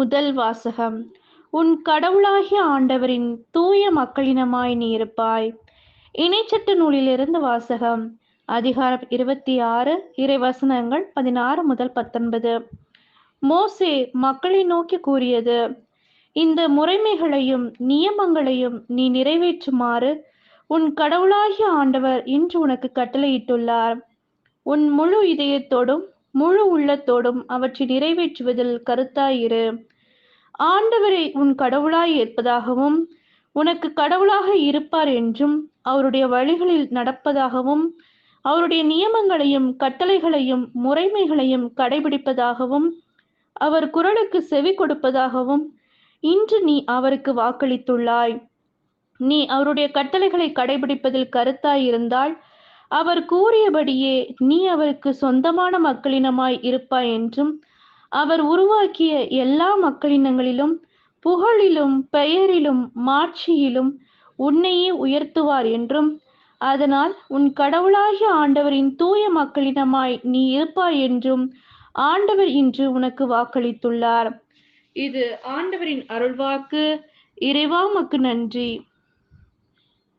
முதல் வாசகம். உன் கடவுளாகிய ஆண்டவரின் தூய மக்களினமாய் நீ இருப்பாய். இணைச்சட்டு நூலிலிருந்து வாசகம். அதிகாரம் இருபத்தி ஆறு இறைவசனங்கள் பதினாறு முதல் பத்தொன்பது. மோசே மக்களை நோக்கி கூறியது இந்த முறைமைகளையும் நியமங்களையும் நீ நிறைவேற்றுமாறு உன் கடவுளாகிய ஆண்டவர் இன்று உனக்கு கட்டளையிட்டுள்ளார். உன் முழு இதயத்தோடும் முழு உள்ளத்தோடும் அவற்றை நிறைவேற்றுவதில் கருத்தாயிரு ஆண்டவரை உன் கடவுளாய் ஏற்பதாகவும் உனக்கு கடவுளாக இருப்பார் என்றும் அவருடைய வழிகளில் நடப்பதாகவும் அவருடைய நியமங்களையும் கட்டளைகளையும் முறைமைகளையும் கடைபிடிப்பதாகவும் அவர் குரலுக்கு செவி கொடுப்பதாகவும் இன்று நீ அவருக்கு வாக்களித்துள்ளாய். நீ அவருடைய கட்டளைகளை கடைபிடிப்பதில் கருத்தாய் இருந்தால் அவர் கூறியபடியே நீ அவருக்கு சொந்தமான மக்களினமாய் இருப்பாய் என்றும் அவர் உருவாக்கிய எல்லா மக்களினங்களிலும் புகழிலும் பெயரிலும் மாட்சியிலும் உன்னையே உயர்த்துவார் என்றும் அதனால் உன் கடவுளாகிய ஆண்டவரின் தூய மக்களிடமாய் நீ இருப்பாய் என்றும் ஆண்டவர் இன்று உனக்கு வாக்களித்துள்ளார். இது ஆண்டவரின் அருள்வாக்கு. இறைவாமக்கு நன்றி.